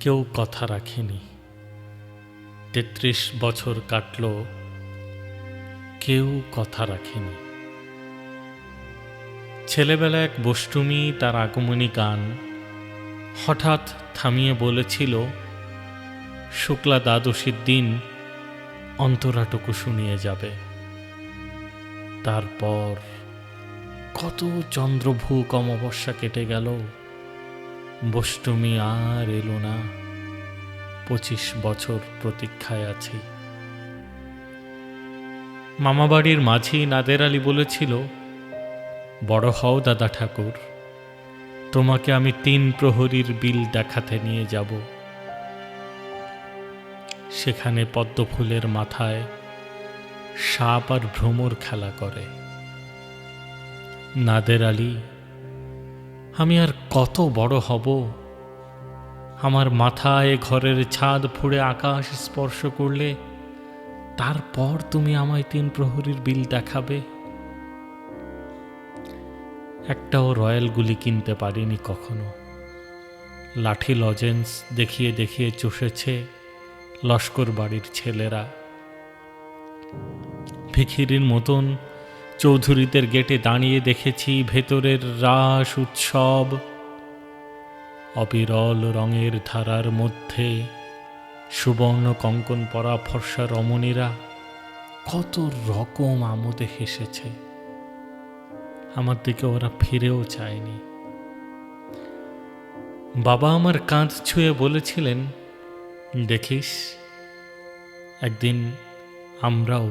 কেউ কথা রাখেনি। তেত্রিশ বছর কাটল, কেউ কথা রাখেনি। ছেলেবেলা এক বষ্টুমি তার আগমনী গান হঠাৎ থামিয়ে বলেছিল, শুক্লা দ্বাদশীর দিন অন্তরাটুকু শুনিয়ে যাবে। তারপর কত চন্দ্রভূক অমাবস্যা কেটে গেল। বষ্টমী আর এলো না। পঁচিশ বছর প্রতীক্ষায় আছি। মামাবাড়ির মাঝি নাদের আলী বলেছিল, বড় হও দাদা ঠাকুর, তোমাকে আমি তিন প্রহরীর বিল দেখাতে নিয়ে যাব। সেখানে পদ্মফুলের মাথায় সাপ আর ভ্রমর খেলা করে। নাদের আলী আমি আর কত বড় হব? আমার মাথায় ঘরের ছাদ ফুঁড়ে আকাশ স্পর্শ করলে তারপর তুমি আমায় তিন প্রহরীর বিল দেখাবে। একটাও রয়্যাল গুলি কিনতে পারিনি কখনো। লাঠি লজেন্স দেখিয়ে দেখিয়ে চষেছে লস্কর বাড়ির ছেলেরা। ভিখিরির মতন চৌধুরীদের গেটে দাঁড়িয়ে দেখেছি ভেতরের রাস উৎসব। অবিরল রঙের ধারার মধ্যে সুবর্ণ কঙ্কন পরা ফর্সা রমণীরা কত রকম আমোদে হেসেছে। আমার দিকে ওরা ফিরেও চায়নি। বাবা আমার কাঁধ ছুঁয়ে বলেছিলেন, দেখিস, একদিন আমরাও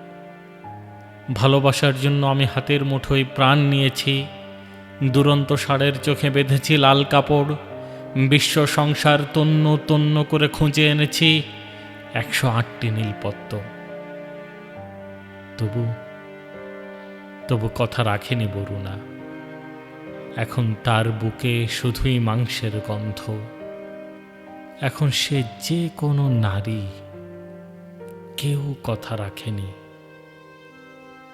ভালোবাসার জন্য আমি হাতের মুঠোয় প্রাণ নিয়েছি। দুরন্ত ষাঁড়ের চোখে বেঁধেছি লাল কাপড়। বিশ্ব সংসার তন্ন তন্ন করে খুঁজে এনেছি একশো আটটি নীলপত্র। তবু তবু কথা রাখেনি বরুণা। এখন তার বুকে শুধুই মাংসের গন্ধ। এখন সে যে কোনো নারী, কেউ কথা রাখেনি।